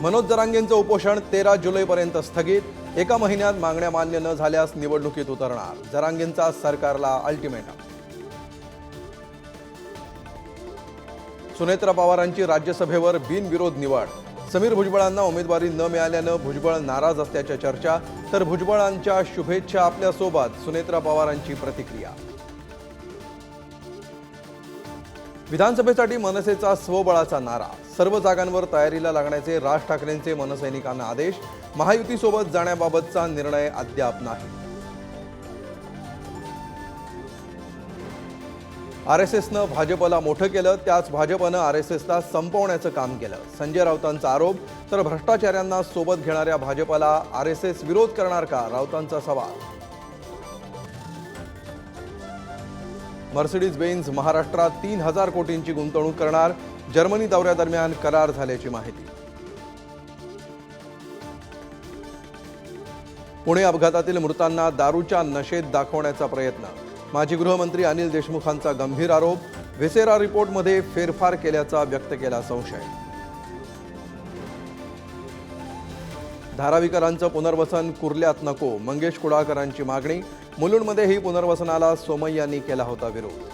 मनोज जरांगेंचं उपोषण तेरा जुलैपर्यंत स्थगित. एका महिन्यात मागण्या मान्य न झाल्यास निवडणुकीत उतरणार. जरांगेंचा सरकारला अल्टिमेटम सुनेत्रा पवारांची राज्यसभेवर बिनविरोध निवड. समीर भुजबळांना उमेदवारी न मिळाल्यानं भुजबळ नाराज असल्याच्या चर्चा तर भुजबळांच्या शुभेच्छा आपल्यासोबत सुनेत्रा पवारांची प्रतिक्रिया. विधानसभेसाठी मनसेचा स्वबळाचा नारा. सर्व जागांवर तयारीला लागण्याचे राज ठाकरेंचे मनसैनिकांना आदेश. महायुतीसोबत जाण्याबाबतचा निर्णय अद्याप नाही. आर एस एसनं भाजपला मोठं केलं त्याच भाजपनं आर एस एसला संपवण्याचं काम केलं. संजय राऊतांचा आरोप तर भ्रष्टाचाऱ्यांना सोबत घेणाऱ्या भाजपला आर एस एस विरोध करणार का? राऊतांचा सवाल. मर्सिडीज बेन्झ महाराष्ट्रात तीन हजार कोटींची गुंतवणूक करणार. जर्मनी दौऱ्यादरम्यान करार झाल्याची माहिती. पुणे अपघातातील मृतांना दारूच्या नशेत दाखवण्याचा प्रयत्न. माजी गृहमंत्री अनिल देशमुखांचा गंभीर आरोप. व्हिसेरा रिपोर्टमध्ये फेरफार केल्याचा व्यक्त केला संशय. धारावीकरांचं पुनर्वसन कुर्ल्यात नको मंगेश कुडाळकरांची मागणी. मुलुंडमध्येही पुनर्वसनाला सोमय्यांनी केला होता विरोध.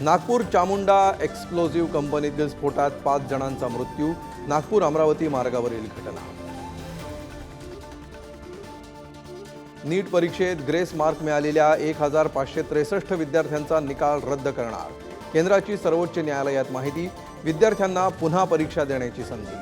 नागपूर चामुंडा एक्सप्लोझिव्ह कंपनीतील स्फोटात पाच जणांचा मृत्यू नागपूर अमरावती मार्गावरील घटना. नीट परीक्षेत ग्रेस मार्क मिळालेल्या एक हजार पाचशे त्रेसष्ट विद्यार्थ्यांचा निकाल रद्द करणार. केंद्राची सर्वोच्च न्यायालयात माहिती विद्यार्थ्यांना पुन्हा परीक्षा देण्याची संधी.